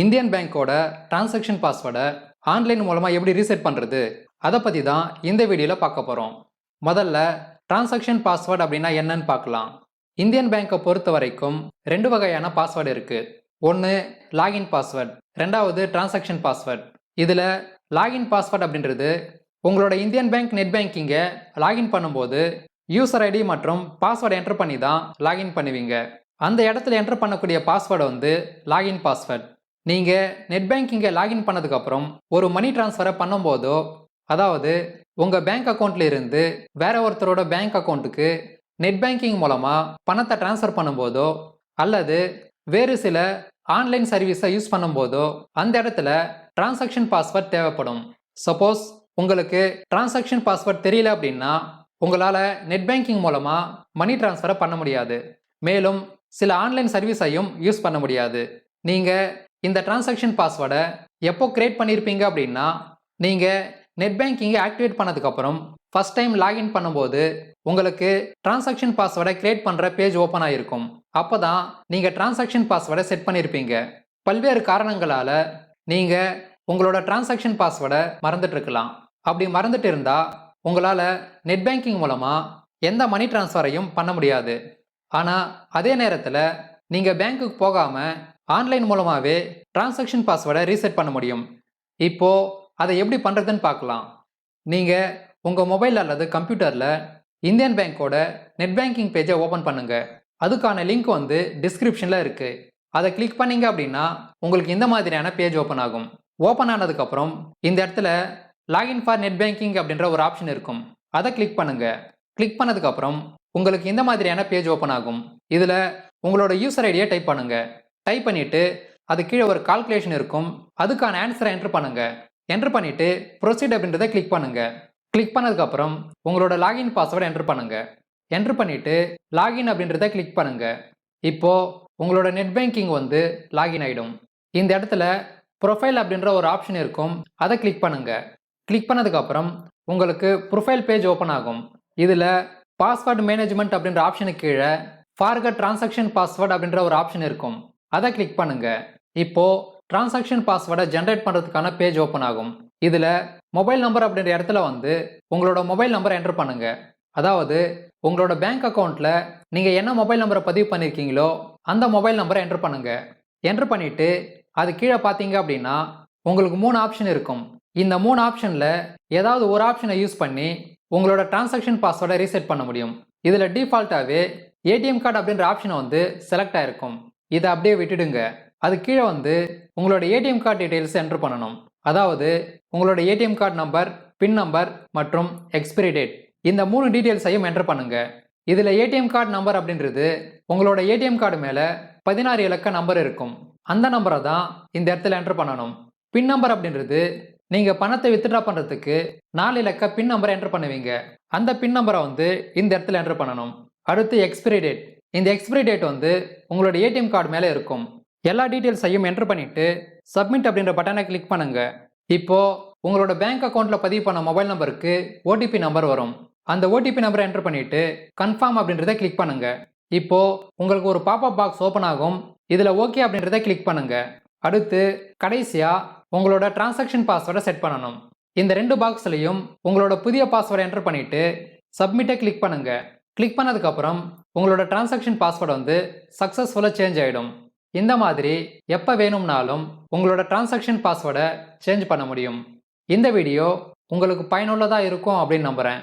Indian பேங்க்கோட transaction பாஸ்வேர்டை online மூலமாக எப்படி ரீசெட் பண்ணுறது அதை பற்றி தான் இந்த வீடியோவில் பார்க்க போகிறோம் முதல்ல டிரான்சாக்ஷன் பாஸ்வேர்டு அப்படின்னா என்னன்னு பார்க்கலாம். இந்தியன் பேங்க்கை பொறுத்த வரைக்கும் ரெண்டு வகையான பாஸ்வேர்டு இருக்குது ஒன்று லாகின் பாஸ்வேர்ட் ரெண்டாவது டிரான்சாக்ஷன் பாஸ்வேர்ட் இதில் லாகின் பாஸ்வேர்ட் அப்படின்றது உங்களோட இந்தியன் பேங்க் நெட் பேங்கிங்கை லாகின் பண்ணும்போது யூசர் ஐடி மற்றும் பாஸ்வேர்டை என்டர் பண்ணி தான் லாகின் பண்ணுவீங்க. அந்த இடத்துல என்டர் பண்ணக்கூடிய பாஸ்வேர்டு வந்து லாகின் பாஸ்வேர்ட் நீங்கள் நெட் பேங்கிங்கை லாகின் பண்ணதுக்கப்புறம் ஒரு மணி ட்ரான்ஸ்ஃபரை பண்ணும்போதோ அதாவது உங்கள் பேங்க் அக்கௌண்ட்ல இருந்து வேற ஒருத்தரோட பேங்க் அக்கௌண்ட்டுக்கு நெட் பேங்கிங் மூலமாக பணத்தை ட்ரான்ஸ்ஃபர் பண்ணும்போதோ அல்லது வேறு சில ஆன்லைன் சர்வீஸை யூஸ் பண்ணும்போதோ அந்த இடத்துல டிரான்சாக்ஷன் பாஸ்வேர்ட் தேவைப்படும். சப்போஸ் உங்களுக்கு டிரான்சாக்ஷன் பாஸ்வேர்ட் தெரியல அப்படின்னா உங்களால் நெட் பேங்கிங் மூலமாக மணி ட்ரான்ஸ்ஃபரை பண்ண முடியாது. மேலும் சில ஆன்லைன் சர்வீஸையும் யூஸ் பண்ண முடியாது. நீங்கள் இந்த டிரான்சாக்ஷன் பாஸ்வேர்டை எப்போ கிரியேட் பண்ணியிருப்பீங்க அப்படின்னா நீங்கள் நெட் பேங்கிங்கை ஆக்டிவேட் பண்ணதுக்கப்புறம் ஃபஸ்ட் டைம் லாகின் பண்ணும்போது உங்களுக்கு டிரான்சாக்ஷன் பாஸ்வேர்டை கிரியேட் பண்ணுற பேஜ் ஓப்பன் ஆகிருக்கும் அப்போ தான் நீங்கள் டிரான்சாக்ஷன் பாஸ்வேர்டை செட் பண்ணியிருப்பீங்க பல்வேறு காரணங்களால் நீங்கள் உங்களோட டிரான்சாக்ஷன் பாஸ்வேர்டை மறந்துட்டுருக்கலாம். அப்படி மறந்துட்டு இருந்தால் உங்களால் நெட் பேங்கிங் மூலமாக எந்த மணி ட்ரான்ஸ்ஃபரையும் பண்ண முடியாது. ஆனால் அதே நேரத்தில் நீங்கள் பேங்க்குக்கு போகாமல் ஆன்லைன் மூலமாகவே டிரான்சாக்ஷன் பாஸ்வேர்டை ரீசெட் பண்ண முடியும். இப்போது அதை எப்படி பண்ணுறதுன்னு பார்க்கலாம். நீங்கள் உங்கள் மொபைல் அல்லது கம்ப்யூட்டரில் இந்தியன் பேங்க்கோட நெட் பேங்கிங் பேஜை ஓப்பன் பண்ணுங்கள் அதுக்கான லிங்க் வந்து டிஸ்கிரிப்ஷனில் இருக்குது அதை கிளிக் பண்ணீங்க அப்படின்னா உங்களுக்கு இந்த மாதிரியான பேஜ் ஓப்பன் ஆகும். ஓப்பன் ஆனதுக்கப்புறம் இந்த இடத்துல லாகின் ஃபார் நெட் பேங்கிங் அப்படின்ற ஒரு ஆப்ஷன் இருக்கும். அதை கிளிக் பண்ணுங்கள் கிளிக் பண்ணதுக்கப்புறம் உங்களுக்கு இந்த மாதிரியான பேஜ் ஓப்பன் ஆகும். இதில் உங்களோட யூசர் ஐடியை டைப் பண்ணுங்கள் டைப் பண்ணிவிட்டு அது கீழே ஒரு கால்குலேஷன் இருக்கும். அதுக்கான ஆன்சரை என்ட்ரு பண்ணுங்கள் என்ட்ரு பண்ணிவிட்டு ப்ரொசீட் அப்படின்றத கிளிக் பண்ணுங்கள் கிளிக் பண்ணதுக்கப்புறம் உங்களோட லாகின் பாஸ்வேர்டு என்ட்ரு பண்ணுங்கள் என்ட்ரு பண்ணிவிட்டு லாகின் அப்படின்றத கிளிக் பண்ணுங்கள் இப்போது உங்களோட நெட் பேங்கிங் வந்து லாகின் ஆகிடும் இந்த இடத்துல ப்ரொஃபைல் அப்படின்ற ஒரு ஆப்ஷன் இருக்கும். அதை கிளிக் பண்ணுங்கள் கிளிக் பண்ணதுக்கப்புறம் உங்களுக்கு ப்ரொஃபைல் பேஜ் ஓப்பன் ஆகும். இதில் பாஸ்வேர்டு மேனேஜ்மெண்ட் அப்படின்ற ஆப்ஷனுக்கு கீழே ஃபார்கட் டிரான்சாக்ஷன் பாஸ்வேர்டு அப்படின்ற ஒரு ஆப்ஷன் இருக்கும். அதை கிளிக் பண்ணுங்கள் இப்போது டிரான்சாக்ஷன் பாஸ்வேர்டை ஜென்ரேட் பண்ணுறதுக்கான பேஜ் ஓப்பன் ஆகும். இதில் மொபைல் நம்பர் அப்படின்ற இடத்துல வந்து உங்களோட மொபைல் நம்பரை என்டர் பண்ணுங்கள் அதாவது உங்களோட பேங்க் அக்கௌண்ட்டில் நீங்கள் என்ன மொபைல் நம்பரை பதிவு பண்ணியிருக்கீங்களோ அந்த மொபைல் நம்பரை என்டர் பண்ணுங்கள் என்டர் பண்ணிவிட்டு அது கீழே பார்த்தீங்க அப்படின்னா உங்களுக்கு மூணு ஆப்ஷன் இருக்கும். இந்த மூணு ஆப்ஷனில் ஏதாவது ஒரு ஆப்ஷனை யூஸ் பண்ணி உங்களோட டிரான்சாக்ஷன் பாஸ்வேர்டை ரீசெட் பண்ண முடியும். இதில் டிஃபால்ட்டாகவே ஏடிஎம் கார்டு அப்படின்ற ஆப்ஷனை வந்து செலக்ட் ஆயிருக்கும். இதை அப்படியே விட்டுடுங்க. அது கீழே வந்து உங்களோட ஏடிஎம் கார்டு டீட்டெயில்ஸ் என்ட்ரு பண்ணணும். அதாவது உங்களோட ATM card number pin number மற்றும் எக்ஸ்பிரி டேட் இந்த மூணு டீட்டெயில்ஸையும் என்ட்ரு பண்ணுங்க. இதில் ஏடிஎம் கார்டு நம்பர் அப்படின்றது உங்களோட ஏடிஎம் கார்டு மேலே பதினாறு இலக்க நம்பர் இருக்கும். அந்த நம்பரை தான் இந்த இடத்துல என்ட்ரு பண்ணணும். பின் நம்பர் அப்படின்றது நீங்கள் பணத்தை வித்ட்ரா பண்ணுறதுக்கு நாலு இலக்க பின் நம்பரை என்ட்ரு பண்ணுவீங்க. அந்த பின் நம்பரை வந்து இந்த இடத்துல என்ட்ரு பண்ணணும். அடுத்து எக்ஸ்பிரி டேட் இந்த எக்ஸ்பிரி டேட் வந்து உங்களோட ஏடிஎம் கார்டு மேலே இருக்கும். எல்லா டீட்டெயில்ஸையும் என்ட்ரு பண்ணிட்டு சப்மிட் அப்படின்ற பட்டனை கிளிக் பண்ணுங்க. இப்போ உங்களோட பேங்க் அக்கௌண்ட்ல பதிவு பண்ண மொபைல் நம்பருக்கு ஓடிபி நம்பர் வரும். அந்த ஓடிபி நம்பரை என்டர் பண்ணிட்டு கன்ஃபார்ம் அப்படின்றத கிளிக் பண்ணுங்க. இப்போ உங்களுக்கு ஒரு பாப்பா பாக்ஸ் ஓப்பன் ஆகும். இதுல ஓகே அப்படின்றத கிளிக் பண்ணுங்க. அடுத்து கடைசியா உங்களோட டிரான்சாக்ஷன் பாஸ்வேர்டை செட் பண்ணணும். இந்த ரெண்டு பாக்ஸ்லையும் உங்களோட புதிய பாஸ்வேர்டை என்டர் பண்ணிட்டு சப்மிட்டை கிளிக் பண்ணுங்கள் கிளிக் பண்ணதுக்கப்புறம் உங்களோட டிரான்சாக்ஷன் பாஸ்வேர்டு வந்து சக்ஸஸ்ஃபுல்லாக சேஞ்ச் ஆகிடும் இந்த மாதிரி எப்போ வேணும்னாலும் உங்களோட டிரான்சாக்ஷன் பாஸ்வேர்டை சேஞ்ச் பண்ண முடியும். இந்த வீடியோ உங்களுக்கு பயனுள்ளதாக இருக்கும் அப்படின்னு நம்புகிறேன்